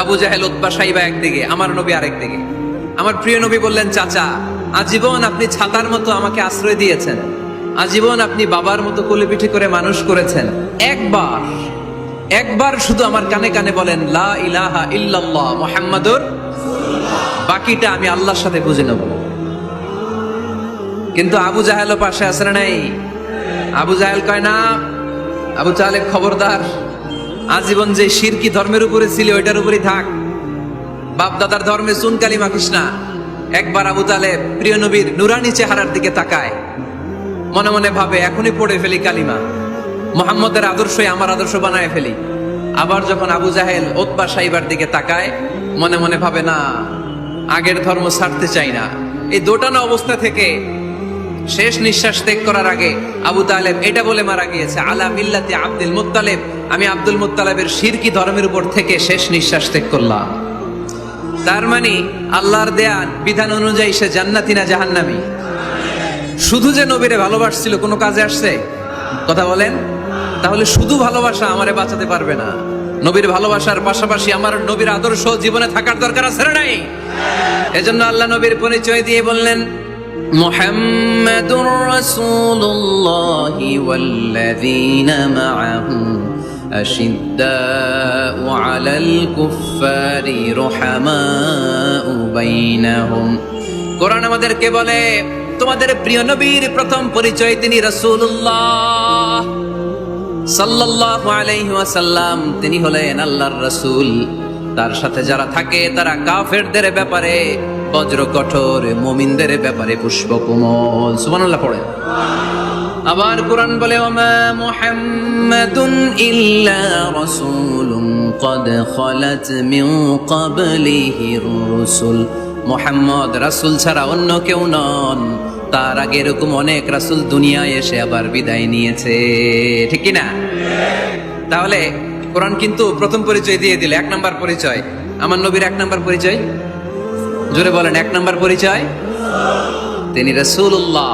আবু জাহেল উৎপা সাইবা একদিকে, আমার নবী আরেকদিকে আমার প্রিয় নবী বললেন, চাচা, আজীবন আপনি ছাতার মতো আমাকে আশ্রয় দিয়েছেন। আজীবন আপনি বাবার মতো কোলে পিঠে করে মানুষ করেছেন। একবার একবার শুধু আমার কানে কানে বলেন, লা ইলাহা ইল্লাল্লাহ মুহাম্মাদুর বাকিটা আমি আল্লাহর সাথে বুঝে নেব। কিন্তু আবু জাহেলও পাশে আছে নাই? আবু জাহেল কয়, না, আবু তালেব খবরদার। আজীবন যে শিরকি ধর্মের উপরে ছিল, ওইটার উপরেই থাক। বাপ দাদার ধর্মে চুন কালি মাখিস না একবার আবু তালেব প্রিয় নবীর নুরানি চেহারার দিকে তাকায়। মনে মনে ভাবে, এখনই পড়ে ফেলি কালিমা। মোহাম্মদের আদর্শই আমার আদর্শ বানায় ফেলি। আবার যখন আবু জাহেল ওতবা সাইবার দিকে তাকায়, মনে মনে ভাবে, না, আগের ধর্ম ছাড়তে চাই না। এই দোটানো অবস্থা থেকে শেষ নিঃশ্বাস ত্যাগ করার আগে আবু তালেব এটা বলে মারা গিয়েছে, আলা মিল্লাতে আব্দুল মুত্তালেব। আমি আব্দুল মুত্তালেবের শিরকি ধর্মের উপর থেকে শেষ নিঃশ্বাস ত্যাগ করলাম। তার মানে আল্লাহর দেয়া বিধান অনুযায়ী সে জান্নাতি না জাহান্নামি? শুধু যে নবীরে ভালোবাসছিল, কোনো কাজে আসছে? কথা বলেন। তাহলে শুধু ভালোবাসা আমারে বাঁচাতে পারবে না। নবীর ভালোবাসার পাশাপাশি আমার নবীর আদর্শ জীবনে থাকার দরকার আছে না নাই? এজন্য আল্লাহ নবীর পরিচয় দিয়ে বললেন, মুহাম্মাদুর রাসূলুল্লাহ ওয়াল্লাযীনা মাআহু أشداء على الكفار رحماء بينهم কোরআন আমাদেরকে বলে তোমাদের প্রিয় নবীর প্রথম পরিচয় তিনি রাসূলুল্লাহ সাল্লাল্লাহু আলাইহি ওয়াসাল্লাম তিনি হলেন আল্লাহর রাসূল তার সাথে যারা থাকে তারা কাফেরদের ব্যাপারে বজ্র কঠোর মুমিনদের ব্যাপারে পুষ্পকমল সুবহানাল্লাহ পড়ে আবার কোরআন বলে ওমা মুহাম্মাদুন ইল্লা রাসূলুন قد خلت من قبله الرسل মোহাম্মদ রাসূল ছাড়া অন্য কেউ নন তার আগে এরকম অনেক রাসূল দুনিয়ায় এসে আবার বিদায় নিয়েছে ঠিক কি না তাহলে কোরআন কিন্তু প্রথম পরিচয় দিয়ে দিল এক নাম্বার পরিচয় আমার নবীর এক নাম্বার পরিচয় জোরে বলেন এক নাম্বার পরিচয় তিনি রসুল্লাহ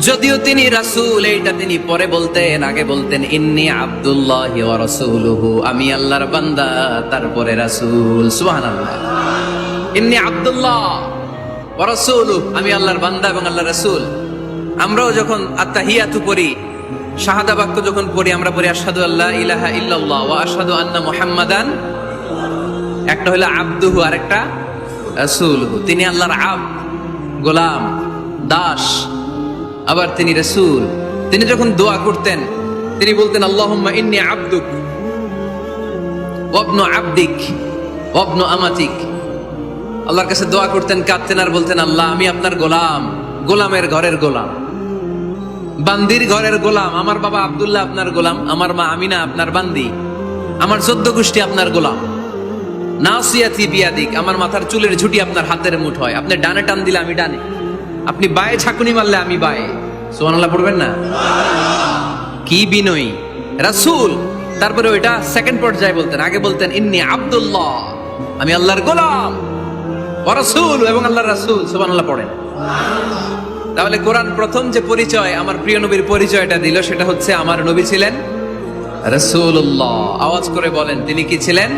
যদিও তিনি রাসূল, এইটা তিনি পরে বলতেন, আগে বলতেন, ইন্নি আব্দুল্লাহ ওয়া রাসূলুহু আমি আল্লাহর বান্দা, তারপরে রাসূল, সুবহানাল্লাহ। ইন্নি আব্দুল্লাহ ওয়া রাসূলুহু আমি আল্লাহর বান্দা এবং আল্লাহর রাসূল। আমরাও যখন আত্তাহিয়াতু পড়ি, শাহাদা বাক্য যখন পড়ি, আমরা পড়ি, আশহাদু আল্লাহ ইলাহা ইল্লাল্লাহ ওয়া আশহাদু আন্না মুহাম্মাদান একটা হলো আব্দুহু আর একটা রাসূলুহু। তিনি আল্লাহর আব, গোলাম, দাস। আবার তিনি রসুল। তিনি যখন দোয়া করতেন, তিনি বলতেন, আল্লাহুম্মা ইন্নি আব্দুক ওয়াবনু আব্দিক ওয়াবনু আমাতিক। আল্লাহর কাছে দোয়া করতেন, কাঁদতেন আর বলতেন, আল্লাহ, আমি আপনার গোলাম, গোলামের ঘরের গোলাম, বান্দির ঘরের গোলাম, আমার বাবা আবদুল্লাহ আপনার গোলাম, আমার মা আমিনা আপনার বান্দি, আমার চোদ্দ গোষ্ঠী আপনার গোলাম, নাসিয়াতি বিয়াদিক, আমার মাথার চুলের ঝুটি আপনার হাতের মুঠ হয় আপনি ডানে টান দিলে আমি ডানে, আপনি বায়ে ছাকুনি মারলে আমি বায়ে। সুবহানাল্লাহ, পড়বেন না? কি বিনয়ী। রাসূল, তারপরে ওইটা সেকেন্ড পর্যায়ে বলতেন। আগে বলতেন, ইন্নি আব্দুল্লাহ। আমি আল্লাহর গোলাম। রাসূল এবং আল্লাহর রাসূল, সুবহানাল্লাহ, পড়েন। তাহলে কোরআন প্রথম যে পরিচয়, আমার প্রিয় নবীর পরিচয়টা দিল, সেটা হচ্ছে আমার নবী ছিলেন রাসূলুল্লাহ। আওয়াজ করে বলেন, তিনি কি ছিলেন?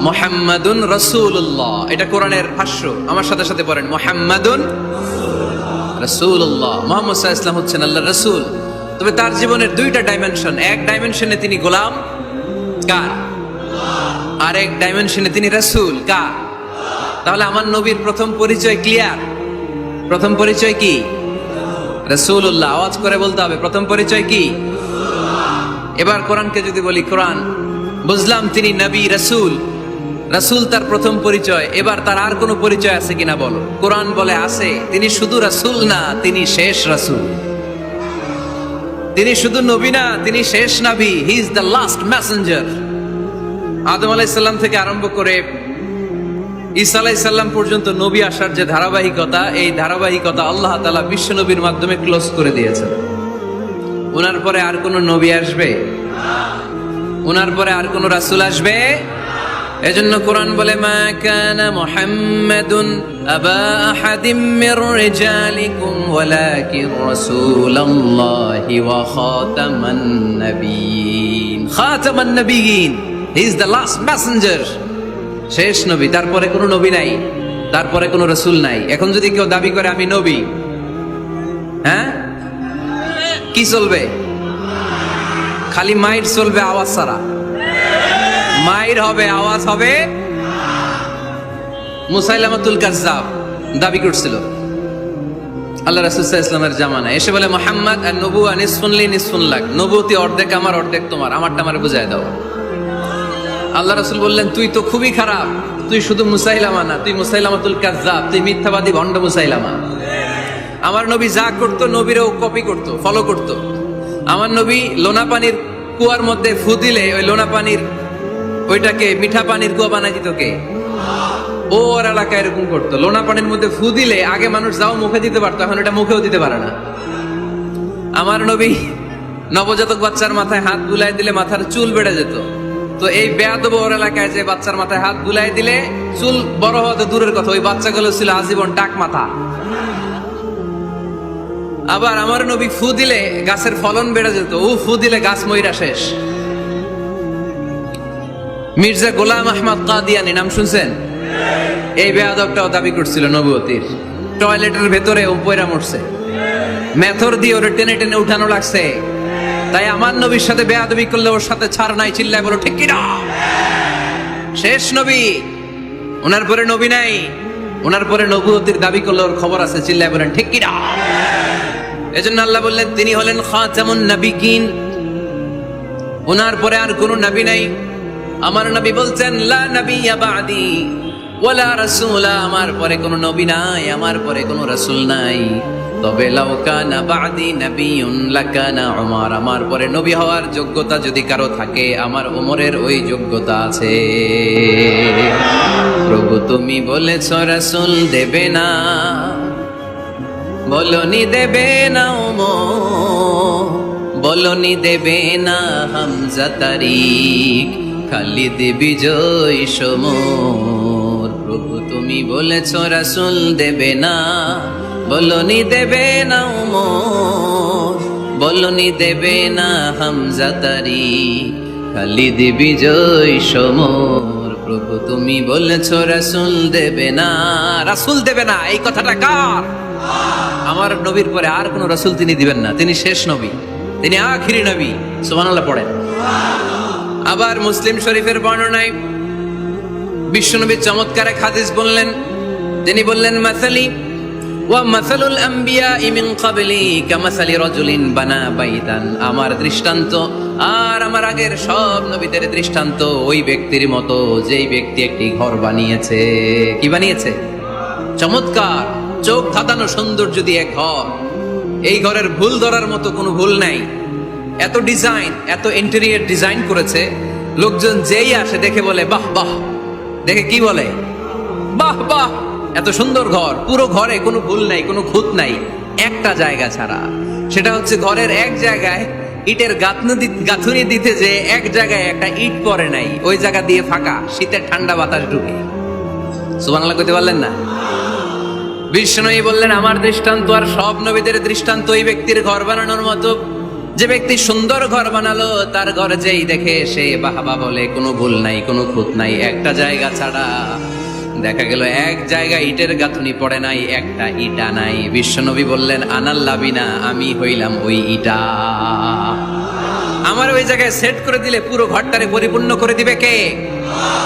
মোহাম্মদুন রসুল্লাহ এটা কোরআনের ভাষ্য। আমার সাথে সাথে পড়েন, মোহাম্মদুন রসুল্লাহ মোহাম্মদ সাহা ইসলাম হচ্ছেন আল্লাহ রসুল। তবে তার জীবনের দুইটা ডাইমেনশন এক ডাইমেনশনে তিনি গোলাম, কার? আর এক ডাইমেনশনে তিনি রসুল, কার? তাহলে আমার নবীর প্রথম পরিচয় ক্লিয়ার প্রথম পরিচয় কি? রসুল্লাহ আওয়াজ করে বলতে হবে, প্রথম পরিচয় কি? এবার কোরআনকে যদি বলি, কোরআন। বুঝলাম তিনি নবী, রসুল। রাসূল তার প্রথম পরিচয়। এবার তার আর কোনো পরিচয় আছে কিনা বলো। কোরআন বলে আছে, তিনি শুধু রাসূল না, তিনি শেষ রাসূল। তিনি শুধু নবী না, তিনি শেষ নবী। He is the last messenger আদম আলাইসাল্লাম থেকে আরম্ভ করে ঈসা আলাইসাল্লাম পর্যন্ত নবী আসার যে ধারাবাহিকতা, এই ধারাবাহিকতা আল্লাহ তালা বিশ্ব নবীর মাধ্যমে ক্লোজ করে দিয়েছেন। ওনার পরে আর কোন নবী আসবে? ওনার পরে আর কোন রাসূল আসবে? এজন্য কোরআন বলে, মা কানা মুহাম্মাদুন আবা আহাদিম মির রিজালিকুম ওয়ালাকিন রাসূলুল্লাহি ওয়া খাতামান নাবিয়িন। খাতামান নাবিয়িন he is the last messenger শেষ নবী, তারপরে কোনো নবী নাই, তারপরে কোনো রসুল নাই। এখন যদি কেউ দাবি করে, আমি নবী হ্যাঁ? কি চলবে? খালি মাইট চলবে আওয়াজ ছাড়া। মাইর হবে, আওয়াজ হবে। মুসাইলামাতুল কাজ্জাব দাবি করছিল। আল্লাহ রাসুল্লাহ ইসলামের জামানা এসে বলে, মোহাম্মদ, আর নবু নিসফুনলি নিসফুন লাগ নবুতি অর্ধেক আমার, অর্ধেক তোমার। আমারটা আমার বুঝাই দাও। আল্লাহ রাসুল বললেন, তুই তো খুবই খারাপ। তুই শুধু মুসাইলামা না, তুই মুসাইলামাতুল কাজ্জাব। তুই মিথ্যাবাদী, ভণ্ড মুসাইলামা। আমার নবী যা করতো, নবীরও কপি করতো ফলো করতো। আমার নবী লোনা পানির কুয়ার মধ্যে ফু দিলে, ওই লোনা পানির ওইটাকে মিঠা পানির কুয়া বানাই দিত কে? ও ওর এলাকায় এরকম করতো। লোনা পানির মধ্যে ফু দিলে আগে মানুষ যাও মুখে দিতে পারতো, এখন এটা মুখেও দিতে পারে না। আমার নবী নবজাতক বাচ্চার মাথায় হাত বুলাই দিলে মাথার চুল বেড়ে যেত। তো এই বেয়াদব ওর এলাকায় যে বাচ্চার মাথায় হাত বুলাই দিলে চুল বড় হওয়া তো দূরের কথা, ওই বাচ্চাগুলো ছিল আজীবন টাক মাথা। আবার আমার নবী ফু দিলে গাছের ফলন বেড়ে যেত, ও ফু দিলে গাছ ময়রা শেষ। মির্জা গোলাম আহমদ কাদিয়ানি, নাম শুনছেন? এই বেয়াদবটাও দাবি করছিল নবুয়তির। টয়লেটের ভেতরে ও পয়রা মরছে। মেথর দিয়ে ওরে টেনে টেনে উঠানো লাগছে। তাই আমার নবীর সাথে বেয়াদবি করলে ওর সাথে ছাড় নাই, চিল্লায় বলো, ঠিক কিনা? শেষ নবী। ওনার পরে নবী নাই। ওনার পরে নবুয়তির দাবি করলে ওর খবর আছে, চিল্লায় বলেন, ঠিক কিনা? এজন্য আল্লাহ বললেন, তিনি হলেন খাতামুন নাবিকিন ওনার পরে আর কোনো নবী নাই। আমার নবী বলছেন, লা নাবিয়্যা বাদি, ওয়ালা রাসূলা। আমার পরে কোনো নবী নাই, আমার পরে কোনো রাসূল নাই। তবে লাউ কানা বাদি নাবিয়ুন, লাকানা উমর। আমার পরে নবী হওয়ার যোগ্যতা যদি কারও থাকে, আমার ওমরের ওই যোগ্যতা আছে। প্রভু তুমি বলেছ, রাসূল দেবে না। বলনি দেবে না ওমো বলনি দেবে না হামজা তারিক। খালি দেবী জয় সমর। প্রভু তুমি বলেছ, রাসুল দেবে না, বলনি দেবে না ওমর বলনি দেবে না হামজা তারিক খালি দেবী জয় সমর। প্রভু তুমি বলেছ, রাসুল দেবে না, রাসুল দেবে না, এই কথাটা কার? আমার নবীর পরে আর কোন রসুল তিনি দিবেন না। তিনি শেষ নবী, তিনি আখিরি নবী, সুবহানাল্লাহ পড়েন। আবার মুসলিম শরীফের বর্ণনায় বিশ্বনবী চমৎকার এক হাদিস বললেন। তিনি বললেন, মাসালি, ওয়া মাসালুল আম্বিয়া মিন ক্বাবলি কামাসালি রাজুলিন বানা বাইতান। আমার দৃষ্টান্ত আর আমার আগের সব নবীদের দৃষ্টান্ত ওই ব্যক্তির মতো, যেই ব্যক্তি একটি ঘর বানিয়েছে। কি বানিয়েছে? চমৎকার, চোখ ধাঁধানো সৌন্দর্য দিয়ে ঘর। এই ঘরের ভুল ধরার মতো কোনো ভুল নাই। এত ডিজাইন, এত ইন্টেরিয়ার ডিজাইন করেছে, লোকজন যেই আসে দেখে বলে, বাহ বাহ। দেখে কি বলে? বাহ বাহ। এত সুন্দর ঘর, পুরো ঘরে কোনো ভুল নাই, কোনো খুঁত নাই, একটা জায়গা ছাড়া। সেটা হচ্ছে ঘরের এক জায়গায় ইটের গাঁথনি দিতে যে এক জায়গায় একটা ইট পরে নাই, ওই জায়গা দিয়ে ফাঁকা, শীতের ঠান্ডা বাতাস ঢুকে। সুবহানাল্লাহ কইতে পারলেন না? বিষ্ণুই বললেন, আমার দৃষ্টান্ত আর সব নবীদের দৃষ্টান্ত, ওই ব্যক্তির ঘর বানানোর মতো যে ব্যক্তি সুন্দর ঘর বানালো, তার ঘর যেই দেখে সে বাহাবা বলে, কোনো ভুল নাই, কোনো খুঁত নাই, একটা জায়গা ছাড়া। দেখা গেল এক জায়গায় ইটের গাঁথুনি পড়ে নাই, একটা ইটা নাই। বিশ্বনবী বললেন আনাল্লাবিনা আমি হইলাম ওই ইটা। আমার ওই জায়গায় সেট করে দিলে পুরো ঘরটারে পরিপূর্ণ করে দিবে কে?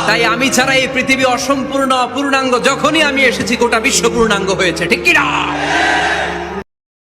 তাই আমি ছাড়া এই পৃথিবী অসম্পূর্ণ, অপূর্ণাঙ্গ, যখনই আমি এসেছি, গোটা বিশ্ব পূর্ণাঙ্গ হয়েছে। ঠিক কিনা?